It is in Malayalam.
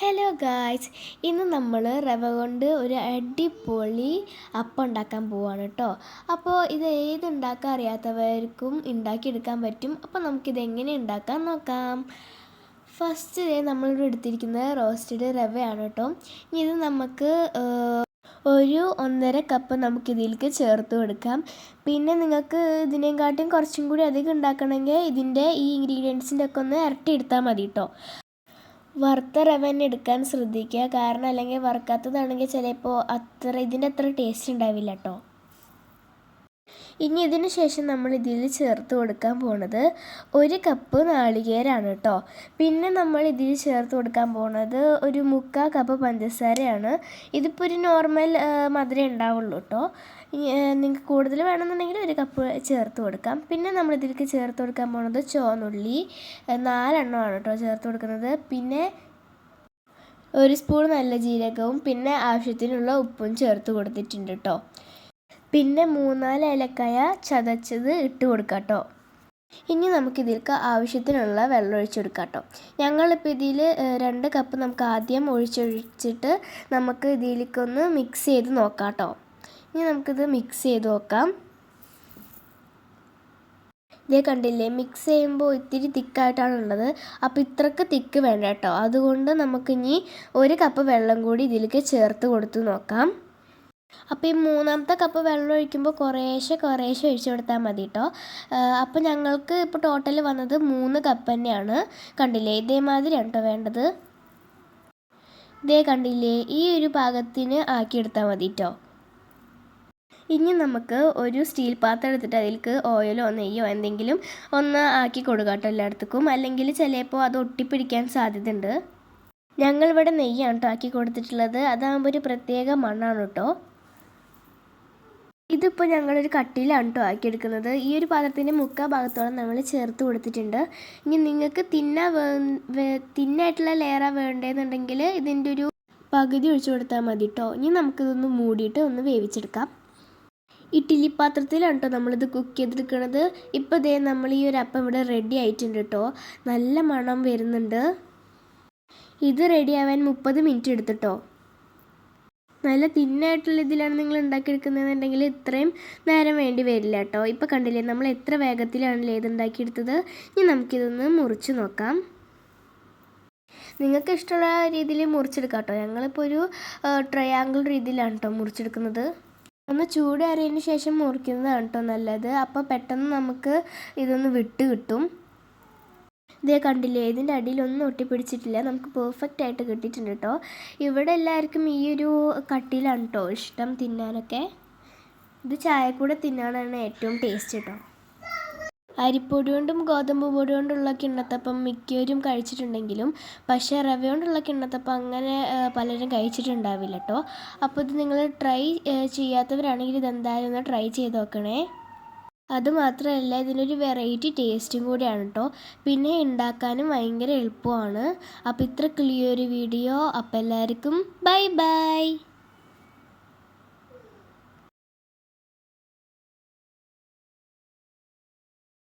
ഹലോ ഗായ്സ് ഇന്ന് നമ്മൾ റവ കൊണ്ട് ഒരു അടിപൊളി അപ്പം ഉണ്ടാക്കാൻ പോവാണ് കേട്ടോ അപ്പോൾ ഇത് ഏത് ഉണ്ടാക്കാൻ അറിയാത്തവർക്കും ഉണ്ടാക്കിയെടുക്കാൻ പറ്റും. അപ്പോൾ നമുക്കിത് എങ്ങനെ ഉണ്ടാക്കാൻ നോക്കാം. ഫസ്റ്റ് നമ്മളിവിടെ എടുത്തിരിക്കുന്നത് റോസ്റ്റഡ് റവയാണ് കേട്ടോ ഇനി ഇത് നമുക്ക് ഒരു ഒന്നര കപ്പ് നമുക്കിതിലേക്ക് ചേർത്ത് കൊടുക്കാം. പിന്നെ നിങ്ങൾക്ക് ഇതിനെക്കാട്ടും കുറച്ചും കൂടി അധികം ഉണ്ടാക്കണമെങ്കിൽ ഇതിന്റെ ഈ ഇൻഗ്രീഡിയൻസിന്റെ ഒക്കെ ഒന്ന് ഇരട്ടി എടുത്താൽ മതി കേട്ടോ വറുത്ത റവ തന്നെ എടുക്കാൻ ശ്രദ്ധിക്കുക. കാരണം അല്ലെങ്കിൽ വറുക്കാത്തതാണെങ്കിൽ ചിലപ്പോൾ അത്ര ഇതിന്റെ അത്ര ടേസ്റ്റ് ഉണ്ടാവില്ല കേട്ടോ ഇനി ഇതിന് ശേഷം നമ്മൾ ഇതിൽ ചേർത്ത് കൊടുക്കാൻ പോണത് ഒരു കപ്പ് നാളികേരാണ് കേട്ടോ. പിന്നെ നമ്മൾ ഇതിൽ ചേർത്ത് കൊടുക്കാൻ പോണത് ഒരു മുക്കാൽ കപ്പ് പഞ്ചസാരയാണ്. ഇതിപ്പോൾ ഒരു നോർമൽ മധുരം ഉണ്ടാവുള്ളൂ കേട്ടോ. നിങ്ങൾക്ക് കൂടുതൽ വേണമെന്നുണ്ടെങ്കിൽ ഒരു കപ്പ് ചേർത്ത് കൊടുക്കാം. പിന്നെ നമ്മൾ ഇതിലേക്ക് ചേർത്ത് കൊടുക്കാൻ പോണത് ചോന്നുള്ളി നാലെണ്ണമാണ് കേട്ടോ ചേർത്ത് കൊടുക്കുന്നത്. പിന്നെ ഒരു സ്പൂൺ നല്ല ജീരകവും പിന്നെ ആവശ്യത്തിനുള്ള ഉപ്പും ചേർത്ത് കൊടുത്തിട്ടുണ്ട് കേട്ടോ. പിന്നെ മൂന്നാൽ ഏലക്കായ ചതച്ചത് ഇട്ട് കൊടുക്കാം കേട്ടോ ഇനി നമുക്കിതിലേക്ക് ആവശ്യത്തിനുള്ള വെള്ളം ഒഴിച്ചു കൊടുക്കാം കേട്ടോ ഞങ്ങളിപ്പോൾ ഇതിൽ രണ്ട് കപ്പ് നമുക്ക് ആദ്യം ഒഴിച്ചൊഴിച്ചിട്ട് നമുക്ക് ഇതിലേക്കൊന്ന് മിക്സ് ചെയ്ത് നോക്കാം കേട്ടോ ഇനി നമുക്കിത് മിക്സ് ചെയ്ത് നോക്കാം. ഇതേ കണ്ടില്ലേ മിക്സ് ചെയ്യുമ്പോൾ ഇത്തിരി തിക്കായിട്ടാണ് ഉള്ളത് അപ്പോൾ ഇത്രക്ക് തിക്ക് വേണ്ട കേട്ടോ. അതുകൊണ്ട് നമുക്കിനി ഒരു കപ്പ് വെള്ളം കൂടി ഇതിലേക്ക് ചേർത്ത് കൊടുത്ത് നോക്കാം. അപ്പോൾ ഈ മൂന്നാമത്തെ കപ്പ് വെള്ളം ഒഴിക്കുമ്പോൾ കുറേശ്ശെ കുറേശ്ശെ ഒഴിച്ചു കൊടുത്താൽ മതി കേട്ടോ അപ്പോൾ ഞങ്ങൾക്ക് ഇപ്പോൾ ടോട്ടൽ വന്നത് മൂന്ന് കപ്പ് തന്നെയാണ്. കണ്ടില്ലേ? ഇതേമാതിരിയാണ് കേട്ടോ വേണ്ടത്. ഇതേ കണ്ടില്ലേ? ഈ ഒരു പാകത്തിന് ആക്കിയെടുത്താൽ മതി കേട്ടോ ഇനി നമുക്ക് ഒരു സ്റ്റീൽ പാത്രം എടുത്തിട്ട് അതിലേക്ക് ഓയിലോ നെയ്യോ എന്തെങ്കിലും ഒന്ന് ആക്കി കൊടുക്കുക കേട്ടോ എല്ലായിടത്തേക്കും. അല്ലെങ്കിൽ ചിലപ്പോൾ അത് ഒട്ടിപ്പിടിക്കാൻ സാധ്യതയുണ്ട്. ഞങ്ങളിവിടെ നെയ്യാണ് കേട്ടോ ആക്കി കൊടുത്തിട്ടുള്ളത്. അതാകുമ്പോൾ ഒരു പ്രത്യേക മണ്ണാണ് കേട്ടോ ഇതിപ്പോൾ ഞങ്ങളൊരു കട്ടിയിലാണ് കേട്ടോ ആക്കിയെടുക്കുന്നത്. ഈ ഒരു പാത്രത്തിന്റെ മുക്കാ ഭാഗത്തോളം നമ്മൾ ചേർത്ത് കൊടുത്തിട്ടുണ്ട്. ഇനി നിങ്ങൾക്ക് തിന്ന തിന്നായിട്ടുള്ള ലെയറാണ് വേണ്ടതെന്നുണ്ടെങ്കിൽ ഇതിന്റെ ഒരു പകുതി ഒഴിച്ചു കൊടുത്താൽ മതി കേട്ടോ ഇനി നമുക്കിതൊന്ന് മൂടിയിട്ട് ഒന്ന് വേവിച്ചെടുക്കാം. ഇഡ്ഡലി പാത്രത്തിലാണ് കേട്ടോ നമ്മളിത് കുക്ക് ചെയ്തെടുക്കുന്നത്. ഇപ്പോൾ ഇതേ നമ്മൾ ഈ ഒരു അപ്പം ഇവിടെ റെഡി ആയിട്ടുണ്ട് കേട്ടോ നല്ല മണം വരുന്നുണ്ട്. ഇത് റെഡി ആവാൻ മുപ്പത് മിനിറ്റ് എടുത്തിട്ടോ നല്ല തിന്നായിട്ടുള്ള ഇതിലാണ് നിങ്ങൾ ഉണ്ടാക്കിയെടുക്കുന്നതെന്നുണ്ടെങ്കിൽ ഇത്രയും നേരം വേണ്ടി വരില്ല കേട്ടോ. ഇപ്പോൾ കണ്ടില്ലേ നമ്മൾ എത്ര വേഗത്തിലാണല്ലേ ഇത് ഉണ്ടാക്കിയെടുത്തത്? ഇനി നമുക്കിതൊന്ന് മുറിച്ച് നോക്കാം. നിങ്ങൾക്ക് ഇഷ്ടമുള്ള രീതിയിൽ മുറിച്ചെടുക്കാം കേട്ടോ. ഞങ്ങളിപ്പോൾ ഒരു ട്രയാങ്കിൾ രീതിയിലാണ് കേട്ടോ മുറിച്ചെടുക്കുന്നത്. ഒന്ന് ചൂടേറിയതിന് ശേഷം മുറിക്കുന്നതാണ് കേട്ടോ നല്ലത്. അപ്പോൾ പെട്ടെന്ന് നമുക്ക് ഇതൊന്ന് വിട്ട് കിട്ടും. ഇതേ കണ്ടില്ലേ ഇതിന്റെ അടിയിലൊന്നും ഒട്ടിപ്പിടിച്ചിട്ടില്ല. നമുക്ക് പെർഫെക്റ്റ് ആയിട്ട് കിട്ടിയിട്ടുണ്ട് കേട്ടോ ഇവിടെ എല്ലാവർക്കും ഈ ഒരു കട്ടിയിലാണ് കേട്ടോ ഇഷ്ടം തിന്നാനൊക്കെ. ഇത് ചായ കൂടെ തിന്നാനാണ് ഏറ്റവും ടേസ്റ്റ് കേട്ടോ അരിപ്പൊടി കൊണ്ടും ഗോതമ്പ് പൊടി കൊണ്ടുള്ള കിണ്ണത്തപ്പം മിക്കവരും കഴിച്ചിട്ടുണ്ടെങ്കിലും പക്ഷേ റവ കൊണ്ടുള്ള കിണ്ണത്തപ്പം അങ്ങനെ പലരും കഴിച്ചിട്ടുണ്ടാവില്ല കേട്ടോ അപ്പോൾ ഇത് നിങ്ങൾ ട്രൈ ചെയ്യാത്തവരാണെങ്കിൽ ഇതെന്തായാലും ഒന്ന് ട്രൈ ചെയ്ത് നോക്കണേ. അതുമാത്രമല്ല ഇതിനൊരു വെറൈറ്റി ടേസ്റ്റും കൂടിയാണ് കേട്ടോ പിന്നെ ഉണ്ടാക്കാനും ഭയങ്കര എളുപ്പമാണ്. അപ്പോൾ ഇത്ര ക്ലിയർ വീഡിയോ അപ്പോൾ എല്ലാവർക്കും ബൈ ബൈ